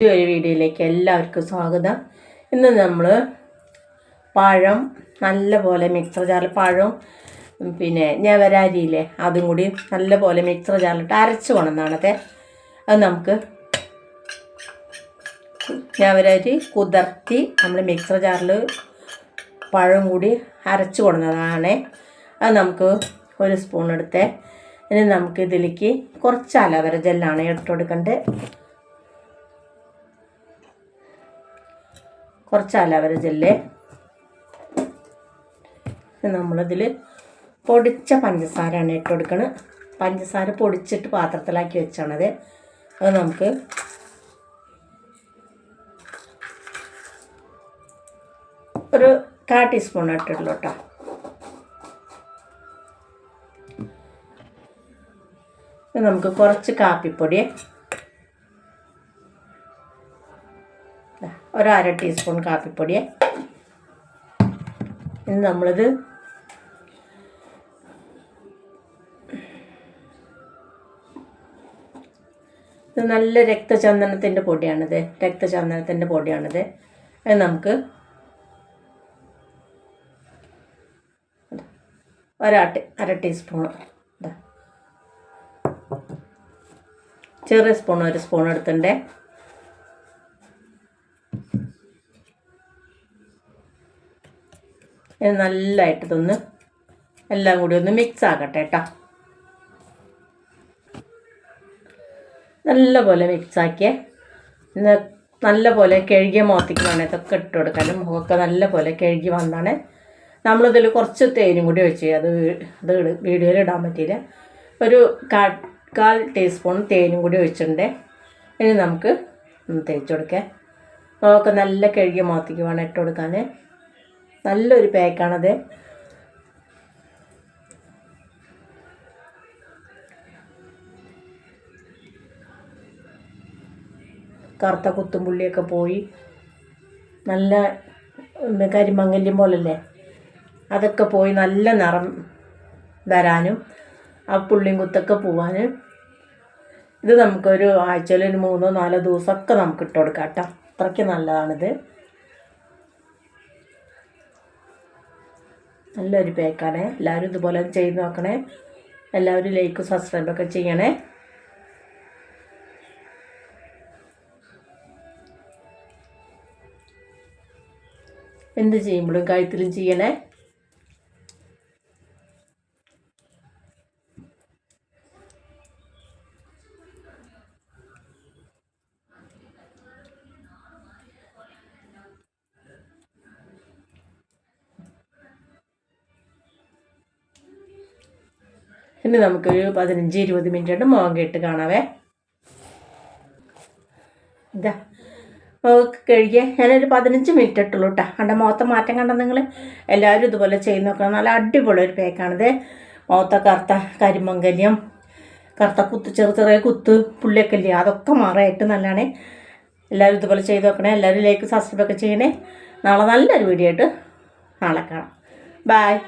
ഒരു വീഡിയോയിലേക്ക് എല്ലാവർക്കും സ്വാഗതം. ഇന്ന് നമ്മൾ പഴം നല്ലപോലെ മിക്സർ ജാറിൽ പഴം പിന്നെ ഞവരാരിയില്ലേ അതും കൂടി നല്ലപോലെ മിക്സർ ജാറിലിട്ട് അരച്ച് കൊണ്ടുവന്നാണത്. അത് നമുക്ക് ഞവരാരി കുതിർത്തി നമ്മൾ മിക്സർ ജാറിൽ പഴം കൂടി അരച്ച് കൊണ്ടുവന്നതാണ്. അത് നമുക്ക് ഒരു സ്പൂൺ എടുത്ത് ഇനി നമുക്ക് ഇതിലേക്ക് കുറച്ച് അലവര ജെല്ലാണ് ഇട്ട് കൊടുക്കേണ്ടത് കുറച്ച് അലവര ജെല്ലേ നമ്മളിതിൽ പൊടിച്ച പഞ്ചസാരയാണ് ഇട്ട് കൊടുക്കുന്നത് പഞ്ചസാര പൊടിച്ചിട്ട് പാത്രത്തിലാക്കി വെച്ചാണത്. അത് നമുക്ക് ഒരു കാ ടീസ്പൂൺ ഇട്ടിട്ടുള്ളൂ കേട്ടോ. നമുക്ക് കുറച്ച് കാപ്പിപ്പൊടി ഒരു അര ടീസ്പൂൺ കാപ്പിപ്പൊടി. ഇനി നമ്മളിത് ഇത് നല്ല രക്തചന്ദനത്തിന്റെ പൊടിയാണിത്. രക്തചന്ദനത്തിന്റെ പൊടിയാണിത്. അത് നമുക്ക് ഒരാ ടീ അര ടീസ്പൂൺ ചെറിയ സ്പൂൺ ഒരു സ്പൂൺ എടുത്തിട്ടുണ്ട്. നല്ലതായിട്ട് ഇതൊന്ന് എല്ലാം കൂടി ഒന്ന് മിക്സ് ആക്കട്ടെ കേട്ടോ നല്ല പോലെ മിക്സ് ആക്കിയേ നല്ലപോലെ നല്ല പോലെ കഴുകിയ മുഖത്തേക്ക് വേണേ ഇതൊക്കെ ഇട്ട് കൊടുക്കാനും മുഖമൊക്കെ നല്ല പോലെ കഴുകി വന്നാണ്. നമ്മളിതിൽ കുറച്ച് തേനും കൂടി വെച്ച് അത് അത് വീഡിയോയിൽ ഇടാൻ പറ്റിയില്ല. ഒരു കാ കാൽ ടീസ്പൂൺ തേനും കൂടി ഒഴിച്ചിട്ടുണ്ട്. ഇനി നമുക്ക് തേച്ച് കൊടുക്കാം. മുഖമൊക്കെ നല്ല കഴുകിയ മുഖത്തേക്ക് വേണം ഇട്ട് കൊടുക്കാൻ നല്ലൊരു പാക്കാണത്. കറുത്ത കുത്തുമ്പുള്ളിയൊക്കെ പോയി. നല്ല കരിമങ്ങല്യം പോലല്ലേ? അതൊക്കെ പോയി നല്ല നിറം വരാനും ആ പുള്ളിയും കുത്തൊക്കെ പോവാനും. ഇത് നമുക്കൊരു ആഴ്ചയിൽ ഒരു മൂന്നോ നാലോ ദിവസമൊക്കെ നമുക്ക് ഇട്ട് കൊടുക്കാം കേട്ടോ. അത്രയ്ക്ക് നല്ലതാണിത്. നല്ലൊരു പാക്കാണ് എല്ലാവരും ഇതുപോലെ ചെയ്ത് നോക്കണേ. എല്ലാവരും ലൈക്കും സബ്സ്ക്രൈബൊക്കെ ചെയ്യണേ. എന്ത് ചെയ്യുമ്പോഴും കഴുത്തിലും ചെയ്യണേ. ഇനി നമുക്കൊരു പതിനഞ്ച് ഇരുപത് മിനിറ്റ് കൊണ്ട് മുഖം കേട്ട് കാണാവേ. ഇതാ മുഖമൊക്കെ കഴുകിയ. ഞാനൊരു പതിനഞ്ച് മിനിറ്റ് ഇട്ടുള്ളൂ കേട്ടോ കണ്ട മുഖത്തെ മാറ്റം കണ്ട നിങ്ങൾ എല്ലാവരും ഇതുപോലെ ചെയ്ത് നോക്കണം. നല്ല അടിപൊളി ഒരു പേക്കാണിത് മുഖത്തെ കറുത്ത കരിമംഗല്യം കറുത്ത കുത്ത് ചെറു ചെറിയ കുത്ത് പുള്ളിയൊക്കെ ഇല്ലേ? അതൊക്കെ മാറായിട്ട് നല്ലതാണ്. എല്ലാവരും ഇതുപോലെ ചെയ്ത് നോക്കണേ. എല്ലാവരും ലൈക്ക് സബ്സ്ക്രൈബ് ഒക്കെ ചെയ്യണേ. നാളെ നല്ലൊരു വീഡിയോ ആയിട്ട് നാളെ കാണാം. ബായ്